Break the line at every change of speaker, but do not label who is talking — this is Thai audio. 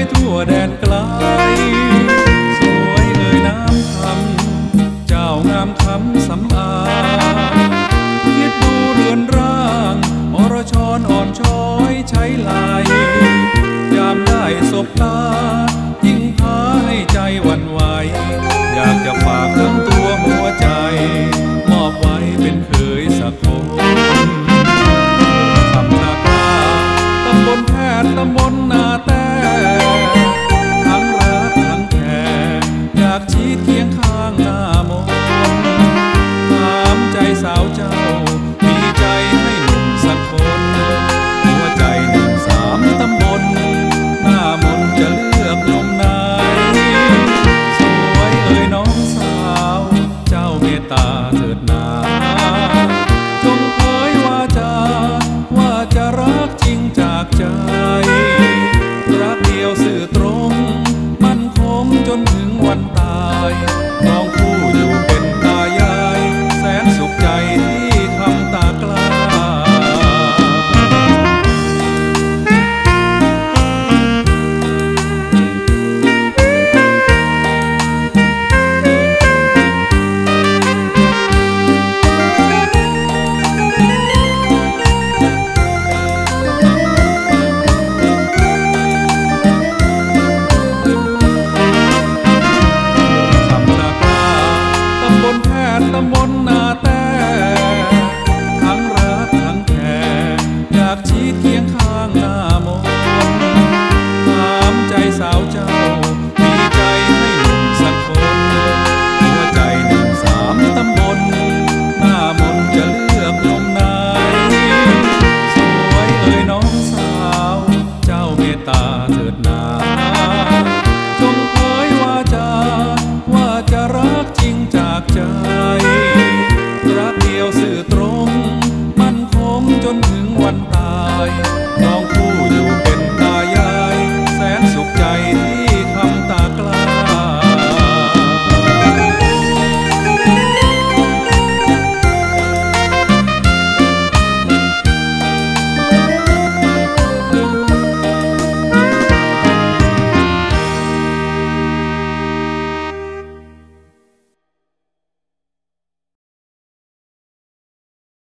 วยทั่วแดนไกล สวยเอ่ยน้ำคำเจ้างามคำสำอางคิดดูเรือนร่างมรชอนอ่อนช้อยใช้ลายยามได้สบตายิ่งพาให้ใจวันไหว อยากจะฝากเรื่อง นตำบลนาแต่ทั้งรักทั้งแค่อยากชี้เคียงข้างหน้ามอง